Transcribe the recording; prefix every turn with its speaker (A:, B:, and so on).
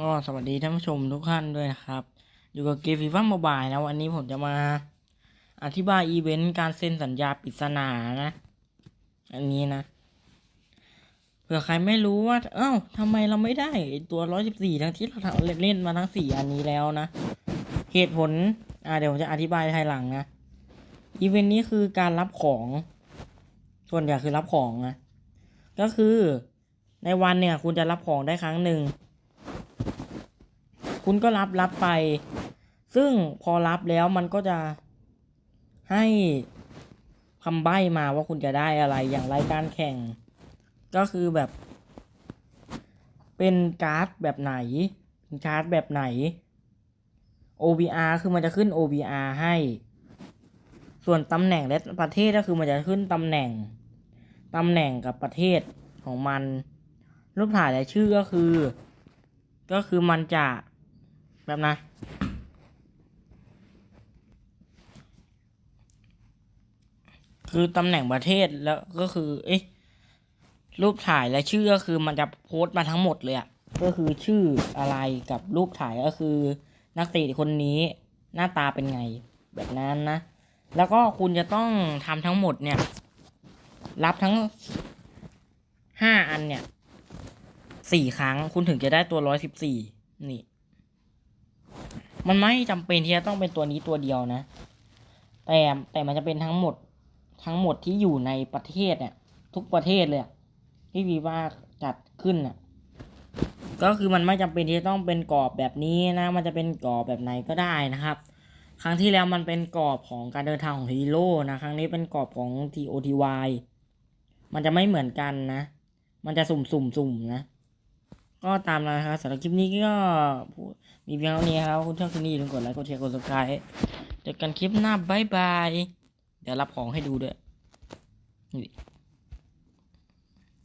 A: ก็สวัสดีท่านผู้ชมทุกท่านด้วยนะครับ อยู่กับเกมฟีฟ่าโมบายนะวันนี้ผมจะมาอธิบายอีเวนต์การเซ็นสัญญาปริศนานะ อันนี้นะเผื่อใครไม่รู้ว่า เอ้าทำไมเราไม่ได้ตัวร้อยสิบสี่ทั้งที่เราเล่นมาทั้งสี่อันนี้แล้วนะ เหตุผล อ่าเดี๋ยวผมจะอธิบายภายหลังนะอีเวนต์นี้คือการรับของ ส่วนใหญ่คือรับของนะก็คือในวันเนี่ย คุณจะรับของได้ครั้งหนึ่ง คุณก็รับรับไป ซึ่งพอรับแล้วมันก็จะให้คำใบ้มาว่าคุณจะได้อะไรอย่างไรการแข่ง ก็คือแบบ เป็นการ์ดแบบไหน เป็นการ์ดแบบไหน OBR คือมันจะขึ้น OBR ให้ ส่วนตำแหน่งและประเทศก็คือมันจะขึ้นตำแหน่งตำแหน่งกับประเทศของมัน รูปถ่ายและชื่อก็คือ ก็คือมันจะ แบบนะคือตำแหน่งประเทศแล้วก็คือ เอ๊ะรูปถ่ายและชื่อก็คือมันจะโพสต์มาทั้งหมดเลยอะก็คือชื่ออะไรกับรูปถ่ายก็คือ นักเตะคนนี้หน้าตาเป็นไง แบบนั้นนะ แล้วก็คุณจะต้องทำทั้งหมดเนี่ย รับทั้งห้าอันเนี่ยสี่ครั้งคุณถึงจะได้ตัวร้อยสิบสี่นี่ มันไม่จำเป็นที่จะต้องเป็นตัวนี้ตัวเดียวนะ แต่แต่มันจะเป็นทั้งหมดทั้งหมดที่อยู่ในประเทศเนี่ย ทุกประเทศเลยที่วีว่าจัดขึ้นน่ะ ก็คือมันไม่จำเป็นที่จะต้องเป็นกรอบแบบนี้นะ มันจะเป็นกรอบแบบไหนก็ได้นะครับ ครั้งที่แล้วมันเป็นกรอบของการเดินทางของฮีโร่นะ ครั้งนี้เป็นกรอบของ TOTY มันจะไม่เหมือนกันนะ มันจะสุ่มสุ่มสุ่มนะ ก็ตามนั้นครับสำหรับคลิปนี้ก็มีเพียงเท่านี้ครับคุณชอบคลิปนี้อย่าลืมกดไลค์กดแชร์กดซับสไครต์เจอกันคลิปหน้าบายบายเดี๋ยวรับของให้ดูด้วย